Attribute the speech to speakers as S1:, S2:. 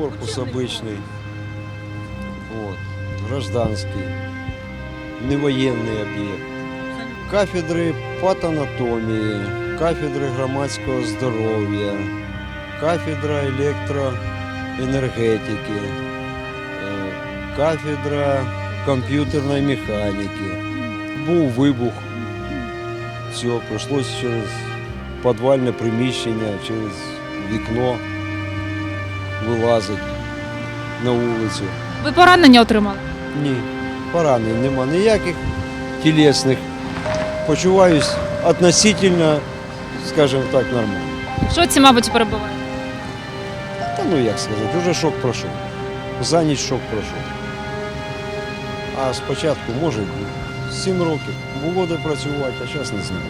S1: корпус обычный. Вот. Гражданский. Не военный объект. Кафедри патанатомії, кафедри громадського здоров'я, кафедра електроенергетики, е, кафедра комп'ютерної механіки. Був вибух. Все, прийшлося через підвальне приміщення, через вікно вилазити на вулицю.
S2: Ви поранення отримали?
S1: Ні, поранень нема ніяких тілесних. Почуваюсь относительно, скажімо так, нормально.
S2: Що ці, мабуть, перебувають?
S1: Та ну як сказати, вже шок пройшов. За ніч шок пройшов. А спочатку, може, 7 років було де працювати, а зараз не знаю.